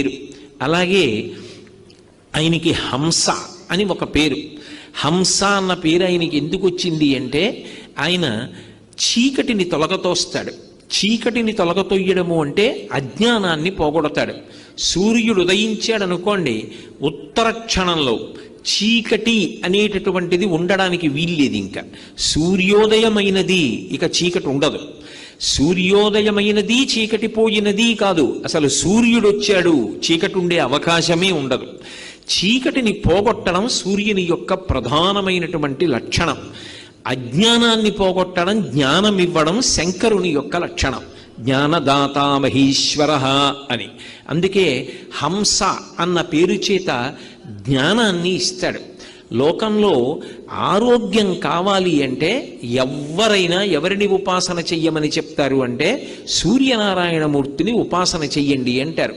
పేరు. అలాగే ఆయనకి హంస అని ఒక పేరు. హంస అన్న పేరు ఆయనకి ఎందుకు వచ్చింది అంటే ఆయన చీకటిని తొలగతోస్తాడు. చీకటిని తొలగతొయ్యడము అంటే అజ్ఞానాన్ని పోగొడతాడు. సూర్యుడు ఉదయించాడు అనుకోండి ఉత్తర క్షణంలో చీకటి అనేటటువంటిది ఉండడానికి వీల్లేదు ఇంకా. సూర్యోదయమైనది ఇక చీకటి ఉండదు. సూర్యోదయమైనది చీకటి పోయినది కాదు. అసలు సూర్యుడు వచ్చాడు చీకటి ఉండే అవకాశమే ఉండదు. చీకటిని పోగొట్టడం సూర్యుని యొక్క ప్రధానమైనటువంటి లక్షణం. అజ్ఞానాన్ని పోగొట్టడం జ్ఞానం ఇవ్వడం శంకరుని యొక్క లక్షణం. జ్ఞానదాత మహీశ్వర అని. అందుకే హంస అన్న పేరు చేత జ్ఞానాన్ని ఇస్తాడు. లోకంలో ఆరోగ్యం కావాలి అంటే ఎవరైనా ఎవరిని ఉపాసన చెయ్యమని చెప్తారు అంటే సూర్యనారాయణమూర్తిని ఉపాసన చెయ్యండి అంటారు.